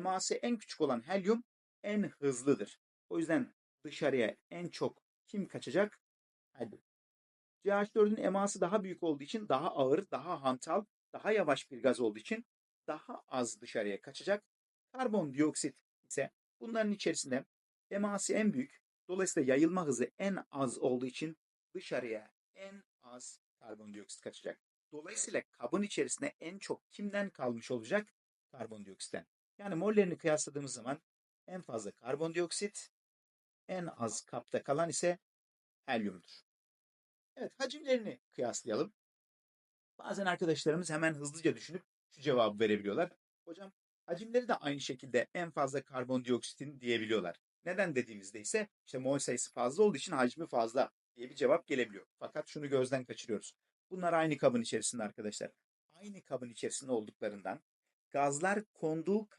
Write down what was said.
eması en küçük olan helyum en hızlıdır. O yüzden dışarıya en çok kim kaçacak? Helyum. CH4'ün eması daha büyük olduğu için daha ağır, daha hantal, daha yavaş bir gaz olduğu için daha az dışarıya kaçacak. Karbondioksit ise bunların içerisinde eması en büyük, dolayısıyla yayılma hızı en az olduğu için dışarıya en az karbondioksit kaçacak. Dolayısıyla kabın içerisinde en çok kimden kalmış olacak? Karbondioksitten. Yani mollerini kıyasladığımız zaman en fazla karbondioksit, en az kapta kalan ise helyumdur. Evet, hacimlerini kıyaslayalım. Bazen arkadaşlarımız hemen hızlıca düşünüp şu cevabı verebiliyorlar. Hocam hacimleri de aynı şekilde en fazla karbondioksitin diyebiliyorlar. Neden dediğimizde ise işte mol sayısı fazla olduğu için hacmi fazla diye bir cevap gelebiliyor. Fakat şunu gözden kaçırıyoruz. Bunlar aynı kabın içerisinde arkadaşlar. Aynı kabın içerisinde olduklarından gazlar konduğu kab